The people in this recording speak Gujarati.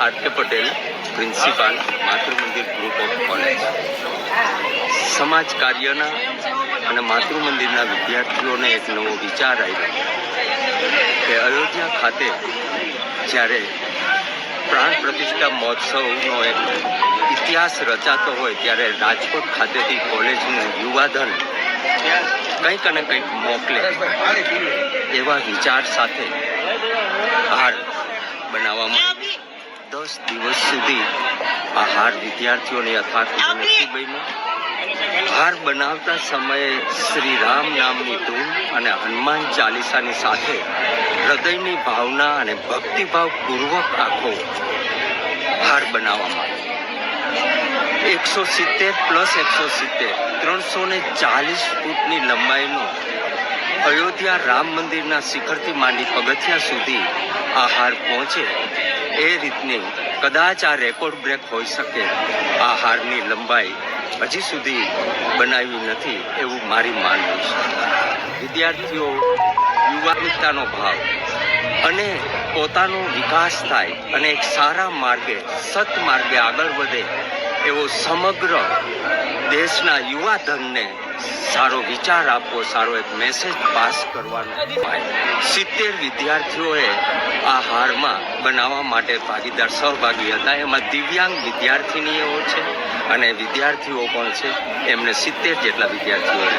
R K Patel, principal Matrumandir group of college સમાજ કાર્યના અને માતૃમંદિરના વિદ્યાર્થીઓને એક નવો વિચાર આવ્યો કે અયોધ્યા ખાતે જ્યારે પ્રાણ પ્રતિષ્ઠા મહોત્સવનો એક ઇતિહાસ રચાતો હોય ત્યારે રાજકોટ ખાતેથી કોલેજનું યુવાધન કંઈક અને કંઈક મોકલે એવા વિચાર સાથે હાર બનાવવામાં. દસ દિવસ સુધી આ હાર વિદ્યાર્થીઓને હાર બનાવતા સમયે શ્રી રામ નામની ધૂન અને હનુમાન ચાલીસાની સાથે હૃદયની ભાવના અને ભક્તિભાવ પૂર્વક આખો હાર બનાવવામાં આવ્યો એકસો સિત્તેર પ્લસ એકસો સિત્તેર ત્રણસો ને ચાલીસ ફૂટની લંબાઈનો અયોધ્યા રામ મંદિરના શિખરથી માંડી પગથિયા સુધી આહાર પહોંચે એ રીતની કદાચ આ રેકોર્ડ બ્રેક હોઈ શકે. આહારની લંબાઈ હજી સુધી બનાવી નથી એવું મારી માનવું છે. વિદ્યાર્થીઓ, યુવાનિકતાનો ભાવ અને પોતાનો વિકાસ થાય અને એક સારા માર્ગે, સત માર્ગે આગળ વધે એવો સમગ્ર દેશના યુવા સારો વિચાર આપવો, સારો એક મેસેજ પાસ કરવાનો સિત્તેર વિદ્યાર્થીઓએ આ હારમાં બનાવવા માટે ભાગીદાર સહભાગી હતા એમાં દિવ્યાંગ વિદ્યાર્થીનીઓ છે અને વિદ્યાર્થીઓ પણ છે એમને સિત્તેર જેટલા વિદ્યાર્થીઓએ.